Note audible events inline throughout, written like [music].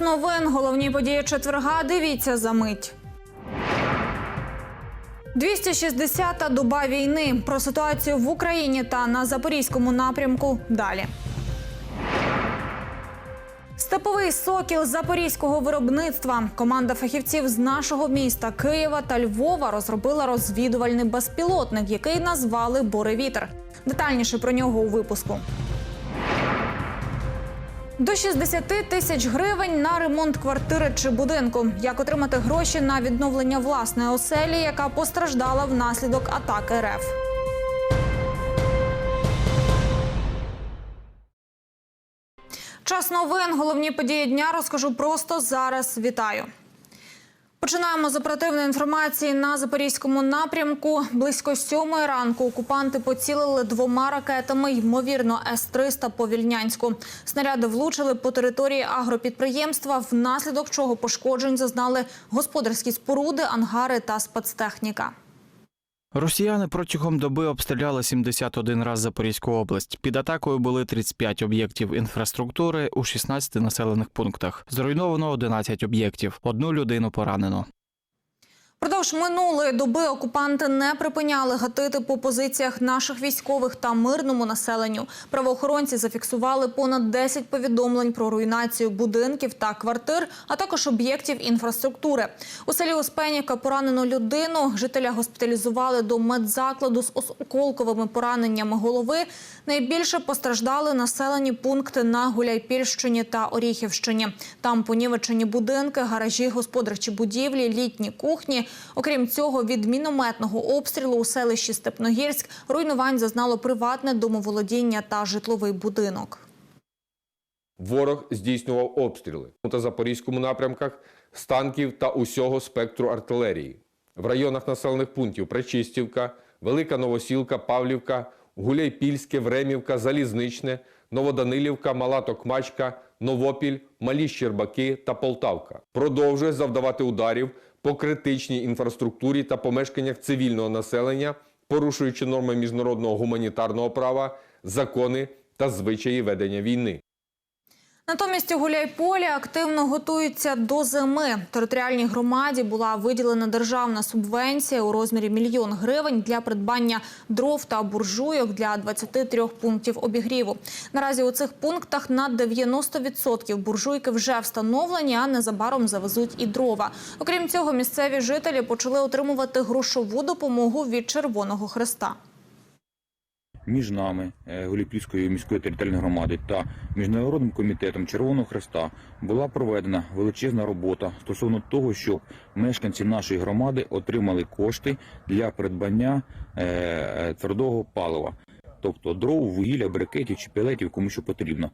Новин. Головні події четверга. Дивіться за мить. 260-та доба війни. Про ситуацію в Україні та на запорізькому напрямку. Далі. Степовий сокіл запорізького виробництва. Команда фахівців з нашого міста Києва та Львова розробила розвідувальний безпілотник, який назвали Боревітер. Детальніше про нього у випуску. До 60 тисяч гривень на ремонт квартири чи будинку. Як отримати гроші на відновлення власної оселі, яка постраждала внаслідок атаки РФ. Час новин. Головні події дня розкажу просто зараз. Вітаю. Починаємо з оперативної інформації на запорізькому напрямку. Близько сьомої ранку окупанти поцілили двома ракетами, ймовірно, С-300 по Вільнянську. Снаряди влучили по території агропідприємства, внаслідок чого пошкоджень зазнали господарські споруди, ангари та спецтехніка. Росіяни протягом доби обстріляли 71 раз Запорізьку область. Під атакою були 35 об'єктів інфраструктури у 16 населених пунктах. Зруйновано 11 об'єктів. Одну людину поранено. Продовж минулої доби окупанти не припиняли гатити по позиціях наших військових та мирному населенню. Правоохоронці зафіксували понад 10 повідомлень про руйнацію будинків та квартир, а також об'єктів інфраструктури. У селі Успенівка поранено людину. Жителя госпіталізували до медзакладу з осколковими пораненнями голови. Найбільше постраждали населені пункти на Гуляйпільщині та Оріхівщині. Там понівечені будинки, гаражі, господарчі будівлі, літні кухні. Окрім цього, від мінометного обстрілу у селищі Степногірськ руйнувань зазнало приватне домоволодіння та житловий будинок. Ворог здійснював обстріли та запорізькому напрямках з танків та усього спектру артилерії. В районах населених пунктів Пречистівка, Велика Новосілка, Павлівка, Гуляйпільське, Времівка, Залізничне, Новоданилівка, Мала Токмачка, Новопіль, Малі Щербаки та Полтавка. Продовжує завдавати ударів по критичній інфраструктурі та помешканнях цивільного населення, порушуючи норми міжнародного гуманітарного права, закони та звичаї ведення війни. Натомість у Гуляйполі активно готуються до зими. Територіальній громаді була виділена державна субвенція у розмірі мільйон гривень для придбання дров та буржуйок для 23 пунктів обігріву. Наразі у цих пунктах на 90% буржуйки вже встановлені, а незабаром завезуть і дрова. Окрім цього, місцеві жителі почали отримувати грошову допомогу від Червоного Хреста. Між нами е, Голіпільської міської територіальної громади та міжнародним комітетом Червоного Хреста була проведена величезна робота стосовно того, щоб мешканці нашої громади отримали кошти для придбання е, е, твердого палива, тобто дров, вугілля, брикетів чи пілетів, кому що потрібно.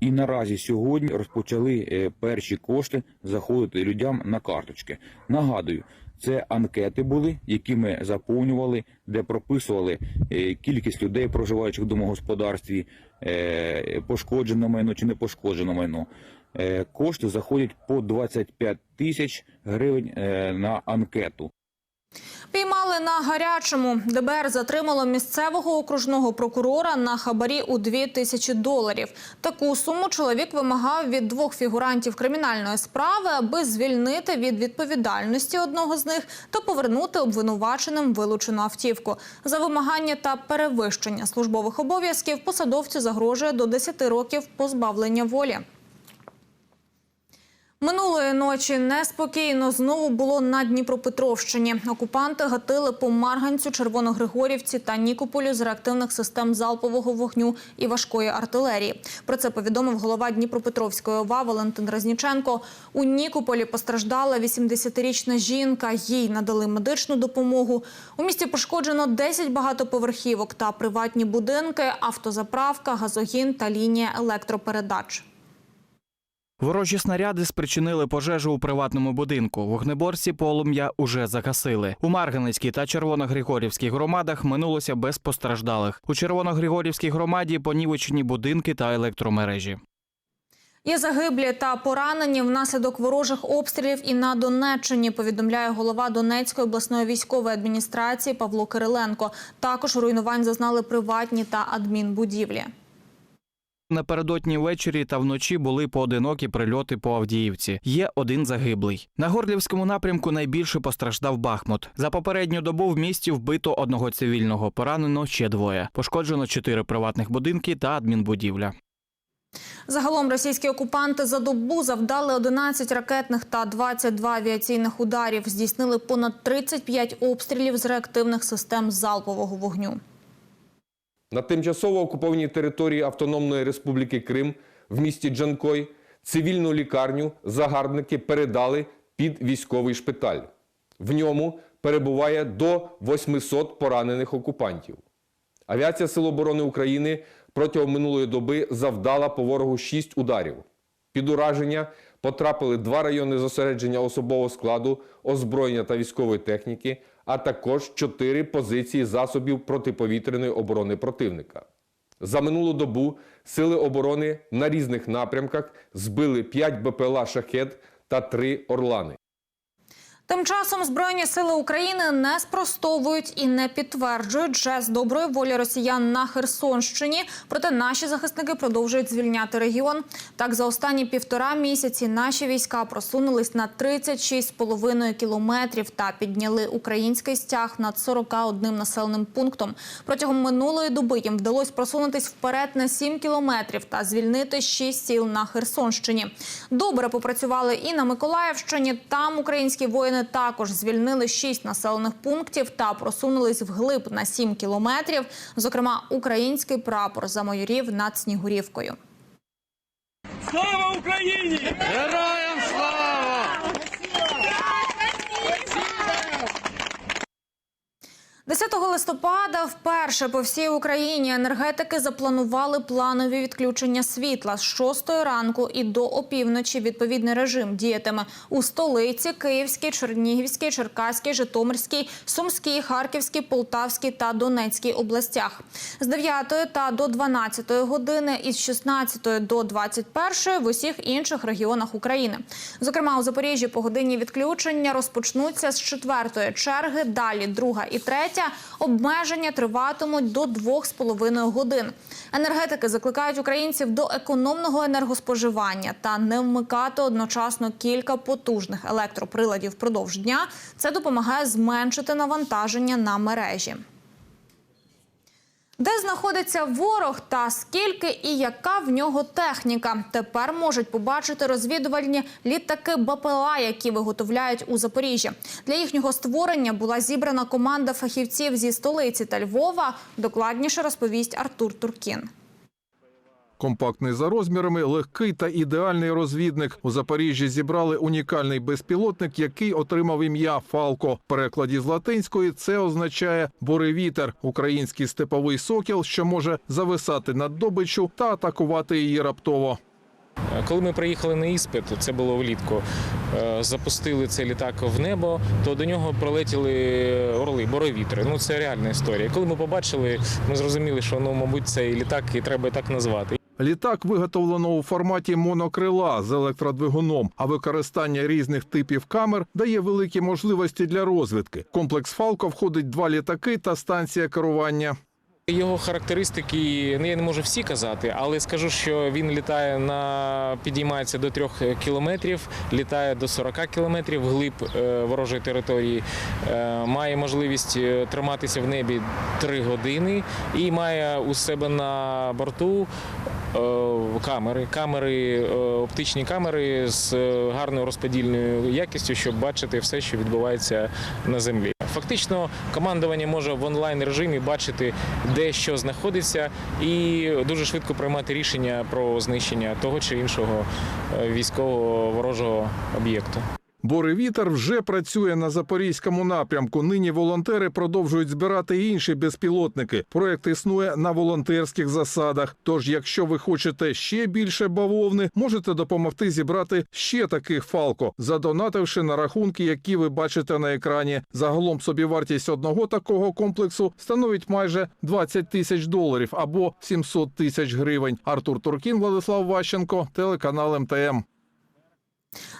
І наразі сьогодні розпочали перші кошти заходити людям на карточки. Нагадую, це анкети були, які ми заповнювали, де прописували е, кількість людей, проживаючих в домогосподарстві, е, пошкоджене майно чи не пошкоджене майно. Е, Кошти заходять по 25 тисяч гривень на анкету. Піймали на гарячому. ДБР затримало місцевого окружного прокурора на хабарі у 2 тисячі доларів. Таку суму чоловік вимагав від двох фігурантів кримінальної справи, аби звільнити від відповідальності одного з них та повернути обвинуваченим вилучену автівку. За вимагання та перевищення службових обов'язків посадовцю загрожує до 10 років позбавлення волі. Минулої ночі неспокійно знову було на Дніпропетровщині. Окупанти гатили по Марганцю, Червоногригорівці та Нікополю з реактивних систем залпового вогню і важкої артилерії. Про це повідомив голова Дніпропетровської ОВА Валентин Резніченко. У Нікополі постраждала 80-річна жінка. Їй надали медичну допомогу. У місті пошкоджено 10 багатоповерхівок та приватні будинки, автозаправка, газогін та лінія електропередач. Ворожі снаряди спричинили пожежу у приватному будинку. Вогнеборці полум'я уже загасили. У Марганецькій та Червоногригорівській громадах минулося без постраждалих. У Червоногригорівській громаді понівечені будинки та електромережі. Є загиблі та поранені внаслідок ворожих обстрілів і на Донеччині, повідомляє голова Донецької обласної військової адміністрації Павло Кириленко. Також руйнувань зазнали приватні та адмінбудівлі. Напередодні ввечері та вночі були поодинокі прильоти по Авдіївці. Є один загиблий. На Горлівському напрямку найбільше постраждав Бахмут. За попередню добу в місті вбито одного цивільного, поранено ще двоє. Пошкоджено чотири приватних будинки та адмінбудівля. Загалом російські окупанти за добу завдали 11 ракетних та 22 авіаційних ударів. Здійснили понад 35 обстрілів з реактивних систем залпового вогню. На тимчасово окупованій території Автономної Республіки Крим в місті Джанкой цивільну лікарню загарбники передали під військовий шпиталь. В ньому перебуває до 800 поранених окупантів. Авіація Сил оборони України протягом минулої доби завдала по ворогу 6 ударів. Під ураження потрапили два райони зосередження особового складу, озброєння та військової техніки, а також чотири позиції засобів протиповітряної оборони противника. За минулу добу сили оборони на різних напрямках збили 5 БПЛА «Шахет» та 3 «Орлани». Тим часом Збройні сили України не спростовують і не підтверджують жест доброї волі росіян на Херсонщині. Проте наші захисники продовжують звільняти регіон. Так, за останні півтора місяці наші війська просунулись на 36,5 кілометрів та підняли український стяг над 41 населеним пунктом. Протягом минулої доби їм вдалося просунутись вперед на 7 кілометрів та звільнити 6 сіл на Херсонщині. Добре попрацювали і на Миколаївщині. Там українські воїни також звільнили шість населених пунктів та просунулись вглиб на сім кілометрів. Зокрема, український прапор замайорів над Снігурівкою. Слава Україні! Героям слава! 10 листопада вперше по всій Україні енергетики запланували планові відключення світла з 6 ранку і до опівночі. Відповідний режим діятиме у столиці, Київській, Чернігівській, Черкаській, Житомирській, Сумській, Харківській, Полтавській та Донецькій областях. З 9 та до 12 години і з 16 до 21 в усіх інших регіонах України. Зокрема, у Запоріжжі погодинні відключення розпочнуться з четвертої черги. Далі друга і третя обмеження триватимуть до двох з половиною годин. Енергетики закликають українців до економного енергоспоживання та не вмикати одночасно кілька потужних електроприладів впродовж дня. Це допомагає зменшити навантаження на мережі. Де знаходиться ворог та скільки і яка в нього техніка? Тепер можуть побачити розвідувальні літаки БПЛА, які виготовляють у Запоріжжі. Для їхнього створення була зібрана команда фахівців зі столиці та Львова. Докладніше розповість Артур Туркін. Компактний за розмірами, легкий та ідеальний розвідник. У Запоріжжі зібрали унікальний безпілотник, який отримав ім'я Фалко. В перекладі з латинської це означає буревітер, український степовий сокіл, що може зависати над добиччю та атакувати її раптово. Коли ми приїхали на іспит, це було влітку, е, запустили цей літак в небо, то до нього пролетіли орли, боровітри. Ну це реальна історія. Коли ми побачили, ми зрозуміли, що ну, мабуть, цей літак і треба так назвати. Літак виготовлено у форматі монокрила з електродвигуном, а використання різних типів камер дає великі можливості для розвідки. Комплекс Фалко входить два літаки та станція керування. Його характеристики ну, я не можу всі казати, але скажу, що він літає на підіймається до трьох кілометрів, літає до 40 кілометрів глиб е, ворожої території, е, має можливість е, триматися в небі 3 години і має у себе на борту камери, камери, е, оптичні камери з е, гарною розподільною якістю, щоб бачити все, що відбувається на землі. Фактично, командування може в онлайн режимі бачити, де що знаходиться, і дуже швидко приймати рішення про знищення того чи іншого е, військового ворожого об'єкту. Боревітер вже працює на запорізькому напрямку. Нині волонтери продовжують збирати інші безпілотники. Проект існує на волонтерських засадах. Тож, якщо ви хочете ще більше бавовни, можете допомогти зібрати ще таких фалко, задонативши на рахунки, які ви бачите на екрані. Загалом собівартість одного такого комплексу становить майже 20 тисяч доларів або 700 тисяч гривень. Артур Туркін, Владислав Ващенко, телеканал МТМ.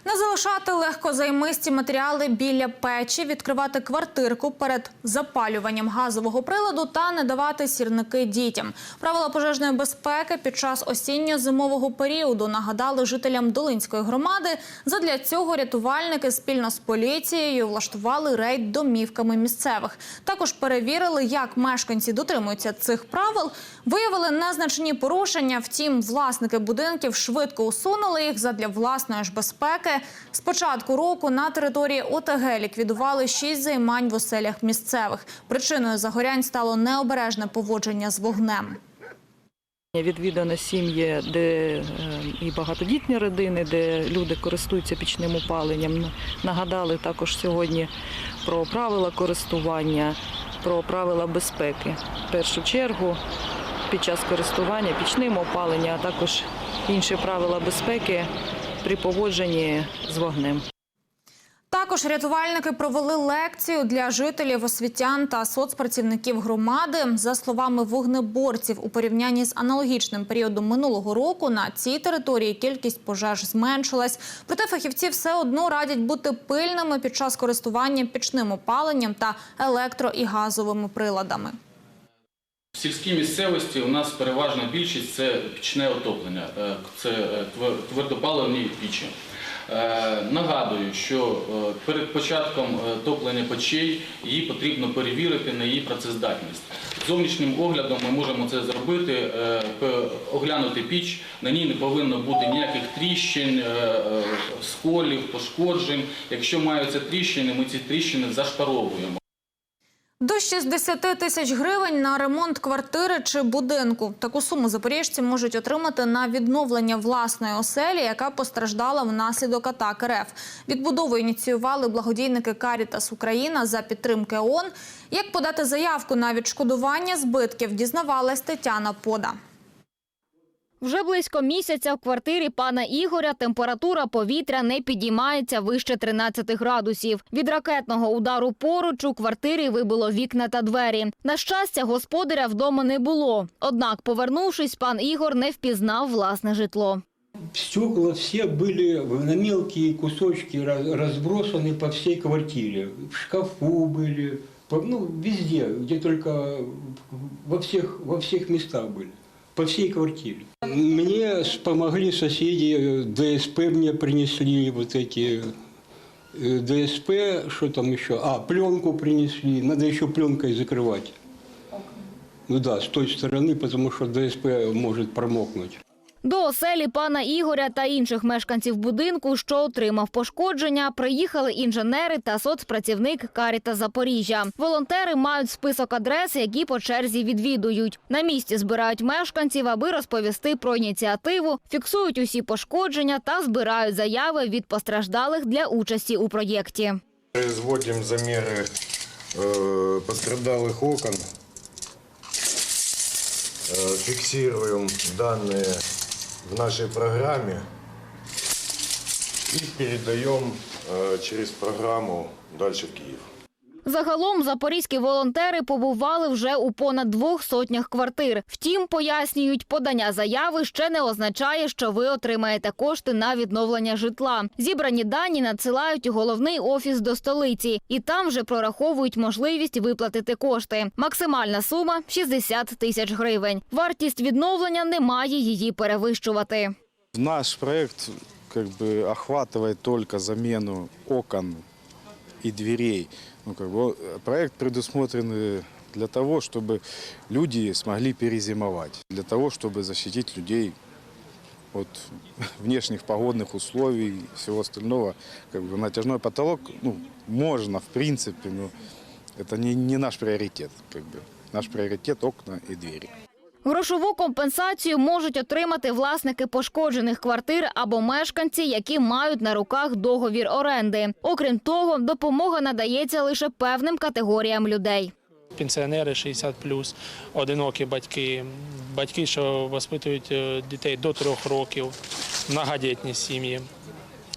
Не залишати легкозаймисті матеріали біля печі, відкривати квартирку перед запалюванням газового приладу та не давати сірники дітям. Правила пожежної безпеки під час осінньо-зимового періоду нагадали жителям Долинської громади. Задля цього рятувальники спільно з поліцією влаштували рейд домівками місцевих. Також перевірили, як мешканці дотримуються цих правил. Виявили незначні порушення. Втім, власники будинків швидко усунули їх задля власної ж безпеки. З початку року на території ОТГ ліквідували шість займань в оселях місцевих. Причиною загорянь стало необережне поводження з вогнем. Відвідано сім'ї, де е, і багатодітні родини, де люди користуються пічним опаленням. Нагадали також сьогодні про правила користування, про правила безпеки. В першу чергу під час користування пічним опаленням, а також інші правила безпеки при поводженні з вогнем. Також рятувальники провели лекцію для жителів, освітян та соцпрацівників громади. За словами вогнеборців, у порівнянні з аналогічним періодом минулого року на цій території кількість пожеж зменшилась. Проте фахівці все одно радять бути пильними під час користування пічним опаленням та електро і газовими приладами. В сільській місцевості у нас переважна більшість це пічне отоплення, е, це е, твердопаливні пічі. Е, Нагадую, що перед початком топлення печей її потрібно перевірити на її працездатність. Зовнішнім оглядом ми можемо це зробити, оглянути піч, на ній не повинно бути ніяких тріщин, сколів, пошкоджень. Якщо маються тріщини, ми ці тріщини зашпаровуємо. До 60 тисяч гривень на ремонт квартири чи будинку. Таку суму запоріжці можуть отримати на відновлення власної оселі, яка постраждала внаслідок атак РФ. Відбудову ініціювали благодійники Карітас Україна за підтримки ООН. Як подати заявку на відшкодування збитків, дізнавалась Тетяна Пода. Вже близько місяця в квартирі пана Ігоря температура повітря не підіймається вище 13 градусів. Від ракетного удару поруч у квартирі вибило вікна та двері. На щастя, господаря вдома не було. Однак, повернувшись, пан Ігор не впізнав власне житло. Стекла все были на мелкие кусочки раз- разбросаны по всей квартире. В шкафу были, по- ну, везде, где только во всех, во всех местах были. По всей квартире. Мне с- помогли соседи, ДСП мне принесли вот эти э, ДСП, что там еще? А, пленку принесли, надо еще пленкой закрывать. Ну да, с той стороны, потому что ДСП может промокнуть. До оселі пана Ігоря та інших мешканців будинку, що отримав пошкодження, приїхали інженери та соцпрацівник Каріта Запоріжжя. Волонтери мають список адрес, які по черзі відвідують. На місці збирають мешканців, аби розповісти про ініціативу, фіксують усі пошкодження та збирають заяви від постраждалих для участі у проєкті. Производим замеры э, пострадалых окон, Э, фиксируем данные в нашей программе и передаем э, через программу дальше в Киев. Загалом запорізькі волонтери побували вже у понад двох сотнях квартир. Втім, пояснюють, подання заяви ще не означає, що ви отримаєте кошти на відновлення житла. Зібрані дані надсилають у головний офіс до столиці, і там вже прораховують можливість виплатити кошти. Максимальна сума 60 тисяч гривень. Вартість відновлення не має її перевищувати. Наш проект как бы охватывает только замену окон и дверей. Ну, как бы, э, проект предусмотрен э, для того, чтобы люди смогли перезимовать, для того, чтобы защитить людей от [laughs] внешних погодных условий и всего остального. Как бы натяжной потолок, ну, можно, в принципе, но это не, не наш приоритет. Как бы. Наш приоритет окна и двери. Грошову компенсацію можуть отримати власники пошкоджених квартир або мешканці, які мають на руках договір оренди. Окрім того, допомога надається лише певним категоріям людей. пенсіонери 60 одинокі батьки, батьки, що воспитують е, дітей до трьох років, многодітні сім'ї.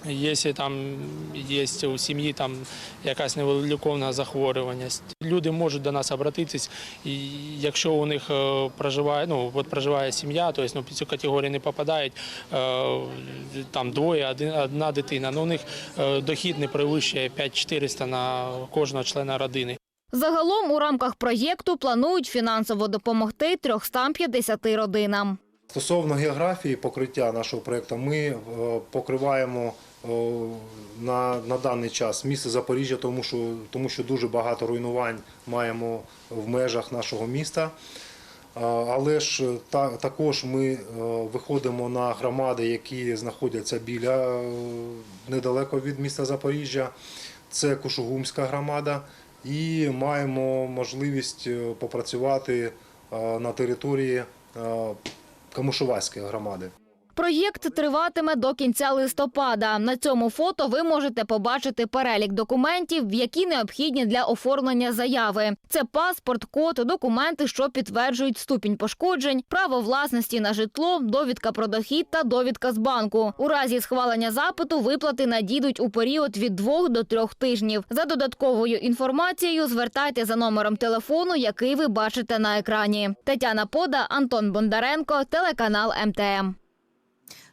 Якщо там є у сім'ї там якась невиліковна захворюваність, люди можуть до нас обратитись, і якщо у них е, проживає, ну от проживає сім'я, тобто ну, під цю категорію не попадають е, там двоє, один, одна дитина. Ну у них е, дохід не перевищує 5400 на кожного члена родини. Загалом у рамках проєкту планують фінансово допомогти 350 родинам. Стосовно географії покриття нашого проєкту, ми е, покриваємо на, на даний час місто Запоріжжя, тому що, тому що дуже багато руйнувань маємо в межах нашого міста. Е, Але ж та, також ми е, виходимо на громади, які знаходяться біля е, недалеко від міста Запоріжжя. Це Кушугумська громада, і маємо можливість попрацювати на території Камушувацької громади. Проєкт триватиме до кінця листопада. На цьому фото ви можете побачити перелік документів, які необхідні для оформлення заяви. Це паспорт, код, документи, що підтверджують ступінь пошкоджень, право власності на житло, довідка про дохід та довідка з банку. У разі схвалення запиту виплати надійдуть у період від двох до трьох тижнів. За додатковою інформацією звертайте за номером телефону, який ви бачите на екрані. Тетяна Пода, Антон Бондаренко, телеканал МТМ.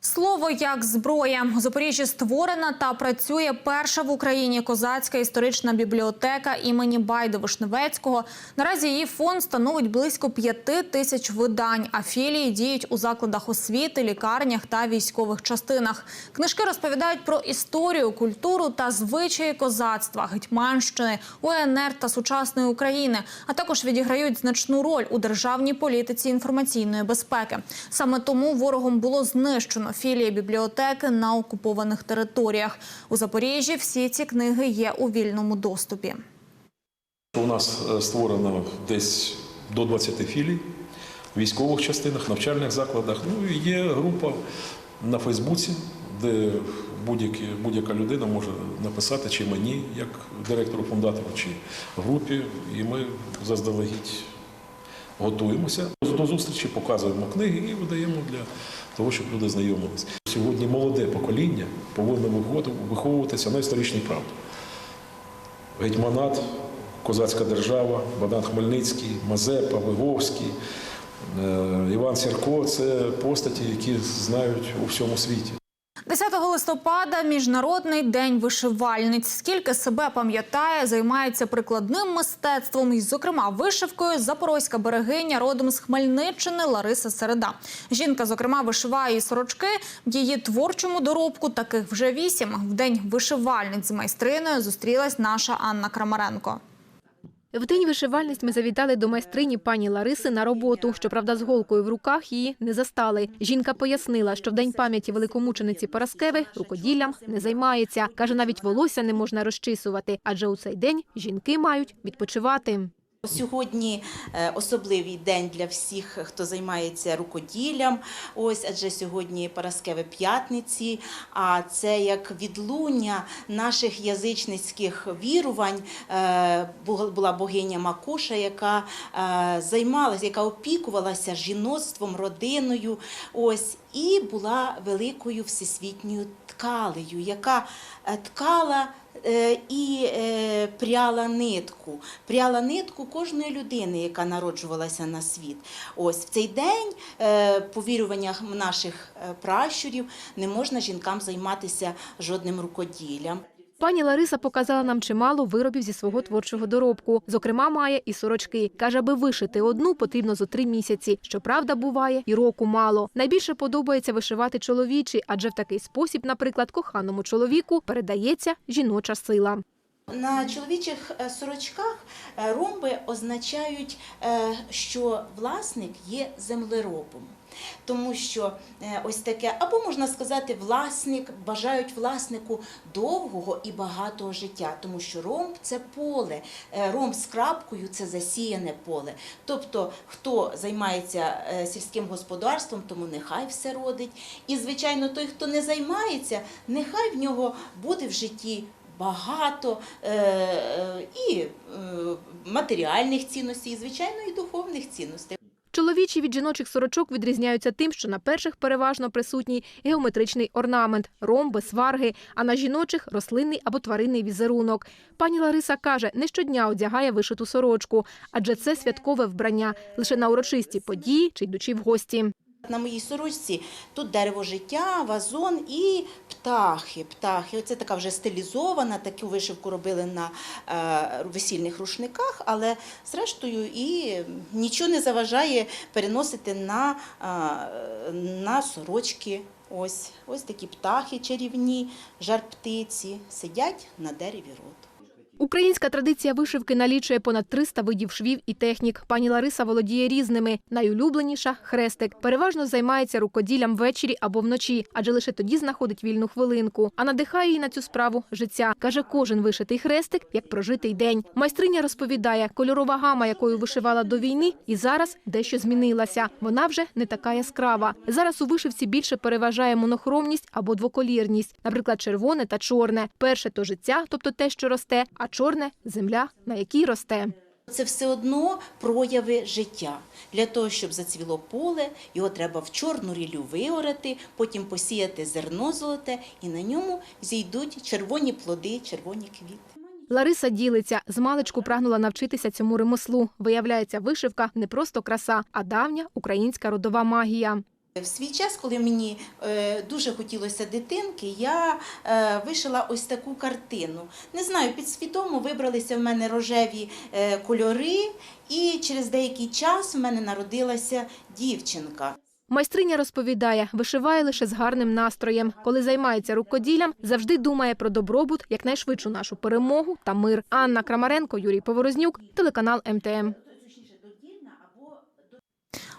Слово як зброя у Запоріжжі створена та працює перша в Україні козацька історична бібліотека імені Байди Вишневецького. Наразі її фонд становить близько п'яти тисяч видань. А філії діють у закладах освіти, лікарнях та військових частинах. Книжки розповідають про історію, культуру та звичаї козацтва, гетьманщини, УНР та сучасної України, а також відіграють значну роль у державній політиці інформаційної безпеки. Саме тому ворогом було знищено філії бібліотеки на окупованих територіях. У Запоріжжі всі ці книги є у вільному доступі. У нас е, створено десь до 20 філій в військових частинах, навчальних закладах. Ну і є група на Фейсбуці, де будь-яка людина може написати чи мені, як директору фундатору, чи групі, і ми заздалегідь готуємося до зустрічі, показуємо книги і видаємо для того, щоб люди знайомилися. Сьогодні молоде покоління повинно виховуватися на історичній правді. Гетьманат, Козацька держава, Богдан Хмельницький, Мазепа, Виговський, е, Іван Сірко це постаті, які знають у всьому світі. 10 листопада міжнародний день вишивальниць. Скільки себе пам'ятає, займається прикладним мистецтвом, і, зокрема, вишивкою запорозька берегиня родом з Хмельниччини Лариса Середа. Жінка, зокрема, вишиває сорочки. В її творчому доробку таких вже вісім. В день вишивальниць з майстриною зустрілась наша Анна Крамаренко. В день вишивальниць ми завітали до майстрині пані Лариси на роботу. Щоправда, з голкою в руках її не застали. Жінка пояснила, що в день пам'яті великомучениці Параскеви рукоділлям не займається. Каже, навіть волосся не можна розчисувати, адже у цей день жінки мають відпочивати. Сьогодні е, особливий день для всіх, хто займається рукоділлям. Ось адже сьогодні Параскеве п'ятниці. А це як відлуння наших язичницьких вірувань. Е, Була богиня Макуша, яка е, займалася, яка опікувалася жіноцтвом, родиною. Ось і була великою всесвітньою ткалею, яка ткала і е, пряла нитку. Пряла нитку кожної людини, яка народжувалася на світ. Ось в цей день, е, по віруваннях наших е, пращурів, не можна жінкам займатися жодним рукоділлям. Пані Лариса показала нам чимало виробів зі свого творчого доробку. Зокрема, має і сорочки. Каже, аби вишити одну, потрібно зо три місяці. Щоправда, буває, і року мало. Найбільше подобається вишивати чоловічі, адже в такий спосіб, наприклад, коханому чоловіку передається жіноча сила. На чоловічих е, сорочках е, ромби означають, е, що власник є землеробом. Тому що е, ось таке, або можна сказати, власник бажають власнику довгого і багатого життя, тому що ромб це поле, Е, ромб з крапкою це засіяне поле. Тобто, хто займається е, сільським господарством, тому нехай все родить. І, звичайно, той, хто не займається, нехай в нього буде в житті багато і матеріальних цінностей, і, звичайно, і духовних цінностей. Чоловічі від жіночих сорочок відрізняються тим, що на перших переважно присутній геометричний орнамент, ромби, сварги, а на жіночих рослинний або тваринний візерунок. Пані Лариса каже, не щодня одягає вишиту сорочку, адже це святкове вбрання лише на урочисті події чи йдучи в гості. На моїй сорочці тут дерево життя, вазон і птахи. птахи. Оце така вже стилізована, таку вишивку робили на е, весільних рушниках, але зрештою і нічого не заважає переносити на, е, на сорочки. Ось, ось такі птахи чарівні, жар птиці сидять на дереві рот. Українська традиція вишивки налічує понад 300 видів швів і технік. Пані Лариса володіє різними. Найулюбленіша хрестик. Переважно займається рукоділлям ввечері або вночі, адже лише тоді знаходить вільну хвилинку. А надихає її на цю справу життя. Каже, кожен вишитий хрестик як прожитий день. Майстриня розповідає, кольорова гама, якою вишивала до війни, і зараз дещо змінилася. Вона вже не така яскрава. Зараз у вишивці більше переважає монохромність або двоколірність, наприклад, червоне та чорне. Перше то життя, тобто те, що росте, а чорне земля, на якій росте. Це все одно прояви життя. Для того, щоб зацвіло поле, його треба в чорну рілю виорати, потім посіяти зерно золоте, і на ньому зійдуть червоні плоди, червоні квіти. Лариса ділиться. З маличку прагнула навчитися цьому ремеслу. Виявляється, вишивка не просто краса, а давня українська родова магія. В свій час, коли мені е, дуже хотілося дитинки, я е, вишила ось таку картину. Не знаю, підсвідомо вибралися в мене рожеві е, кольори, і через деякий час в мене народилася дівчинка. Майстриня розповідає, вишиває лише з гарним настроєм. Коли займається рукоділлям, завжди думає про добробут, якнайшвидшу нашу перемогу та мир. Анна Крамаренко, Юрій Поворознюк, телеканал МТМ.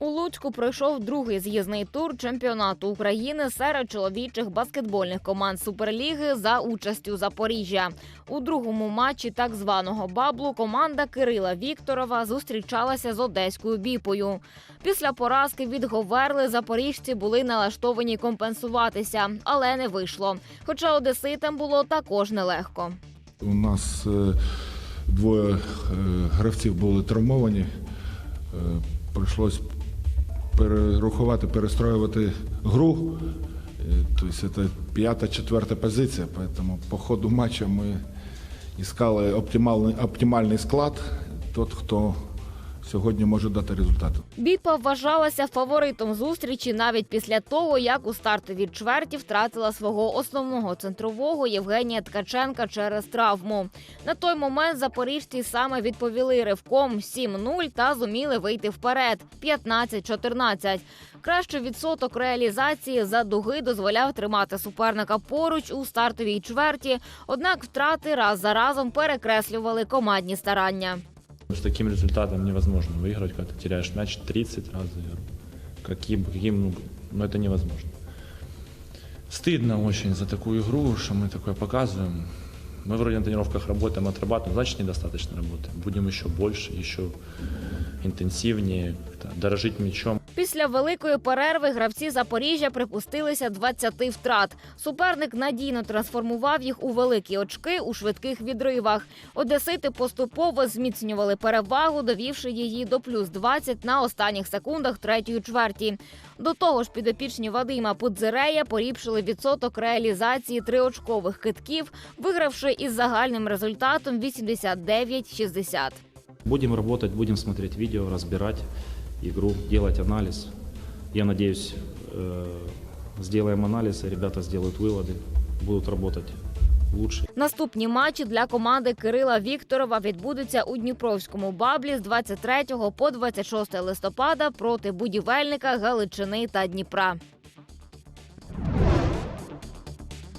У Луцьку пройшов другий з'їзний тур чемпіонату України серед чоловічих баскетбольних команд Суперліги за участю Запоріжжя. У другому матчі так званого баблу команда Кирила Вікторова зустрічалася з одеською біпою. Після поразки від Говерли запоріжці були налаштовані компенсуватися, але не вийшло. Хоча одеситам було також нелегко. У нас е, двоє е, гравців були травмовані. Е, Прийшлось перерахувати, перестроювати гру. Е, Тобто це п'ята, четверта позиція. Тому по ходу матчу ми іскали оптимальний, оптимальний склад, тот, хто сьогодні може дати результати. Біпа вважалася фаворитом зустрічі навіть після того, як у стартовій чверті втратила свого основного центрового Євгенія Ткаченка через травму. На той момент запоріжці саме відповіли ривком 7-0 та зуміли вийти вперед 15-14. Кращий відсоток реалізації за дуги дозволяв тримати суперника поруч у стартовій чверті. Однак втрати раз за разом перекреслювали командні старання. С таким результатом невозможно выиграть, когда ты теряешь мяч 30 раз за игру. Каким, каким, ну, ну это невозможно. Стыдно очень за такую игру, что мы такое показываем. Мы вроде на тренировках работаем, отрабатываем, значит недостаточно работаем. Будем еще больше, еще интенсивнее, как-то дорожить мячом. Після великої перерви гравці Запоріжжя припустилися 20 втрат. Суперник надійно трансформував їх у великі очки у швидких відривах. Одесити поступово зміцнювали перевагу, довівши її до плюс 20 на останніх секундах третьої чверті. До того ж, підопічні Вадима Пудзирея поріпшили відсоток реалізації триочкових китків, вигравши із загальним результатом 89-60. Будем работать, будем смотреть видео, разбирать игру, делать анализ. Я надеюсь, э, сделаем анализ, и ребята сделают выводы, будут работать лучше. Наступні матчі для команди Кирила Вікторова відбудуться у Дніпровському баблі з 23 по 26 листопада проти будівельника Галичини та Дніпра.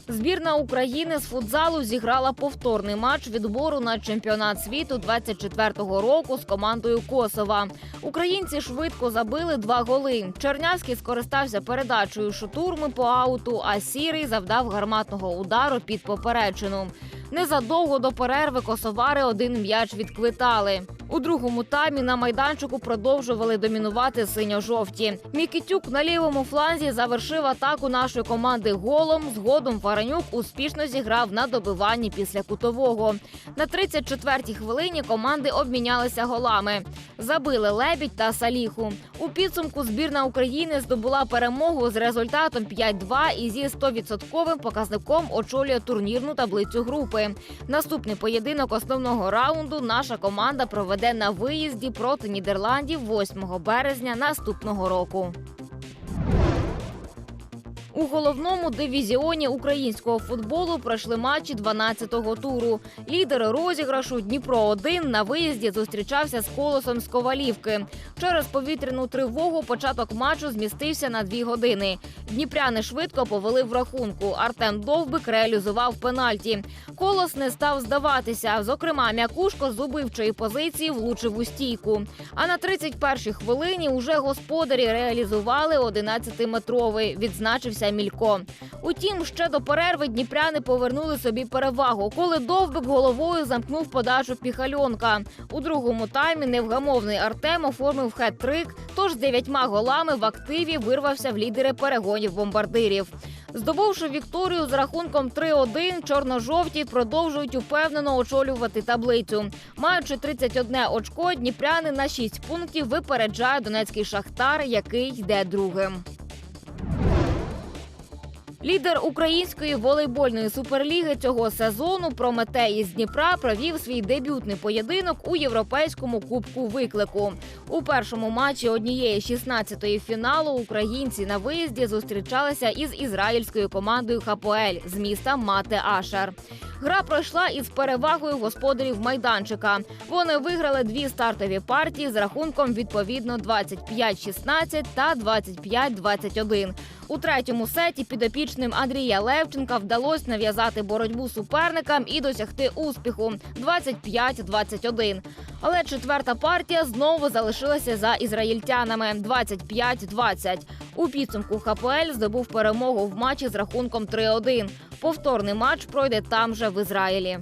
Збірна України з футзалу зіграла повторний матч відбору на чемпіонат світу 24-го року з командою Косова. Українці швидко забили два голи. Чернявський скористався передачею шутурми по ауту, а сірий завдав гарматного удару під поперечину. Незадовго до перерви косовари один м'яч відквитали. У другому таймі на майданчику продовжували домінувати синьо-жовті. Мікітюк на лівому фланзі завершив атаку нашої команди голом. Згодом Варанюк успішно зіграв на добиванні після кутового. На 34-й хвилині команди обмінялися голами. Забили Лебідь та Саліху. У підсумку збірна України здобула перемогу з результатом 5-2 і зі 100% показником очолює турнірну таблицю групи. Наступний поєдинок основного раунду наша команда проведе на виїзді проти Нідерландів 8 березня наступного року. У головному дивізіоні українського футболу пройшли матчі 12-го туру. Лідер розіграшу Дніпро 1 на виїзді зустрічався з колосом з Ковалівки. Через повітряну тривогу початок матчу змістився на дві години. Дніпряни швидко повели в рахунку. Артем Довбик реалізував пенальті. Колос не став здаватися. Зокрема, м'якушко з убивчої позиції влучив у стійку. А на 31-й хвилині уже господарі реалізували 11-метровий. Відзначився Мілько. Утім, ще до перерви дніпряни повернули собі перевагу, коли довбик головою замкнув подачу піхальонка. У другому таймі невгамовний Артем оформив хет-трик, тож з дев'ятьма голами в активі вирвався в лідери перегонів бомбардирів. Здобувши вікторію з рахунком 3-1, чорно-жовті продовжують упевнено очолювати таблицю. Маючи 31 очко, дніпряни на 6 пунктів випереджає донецький шахтар, який йде другим. Лідер української волейбольної суперліги цього сезону Прометей із Дніпра провів свій дебютний поєдинок у європейському кубку виклику. У першому матчі однієї 16-ї фіналу українці на виїзді зустрічалися із ізраїльською командою Хапоель з міста Мате Ашер. Гра пройшла із перевагою господарів майданчика. Вони виграли дві стартові партії з рахунком відповідно 25-16 та 25-21. У третьому сеті підопічним Андрія Левченка вдалося нав'язати боротьбу суперникам і досягти успіху 25-21. Але четверта партія знову залишилася за ізраїльтянами 25-20. У підсумку ХПЛ здобув перемогу в матчі з рахунком 3-1. Повторний матч пройде там же в Ізраїлі.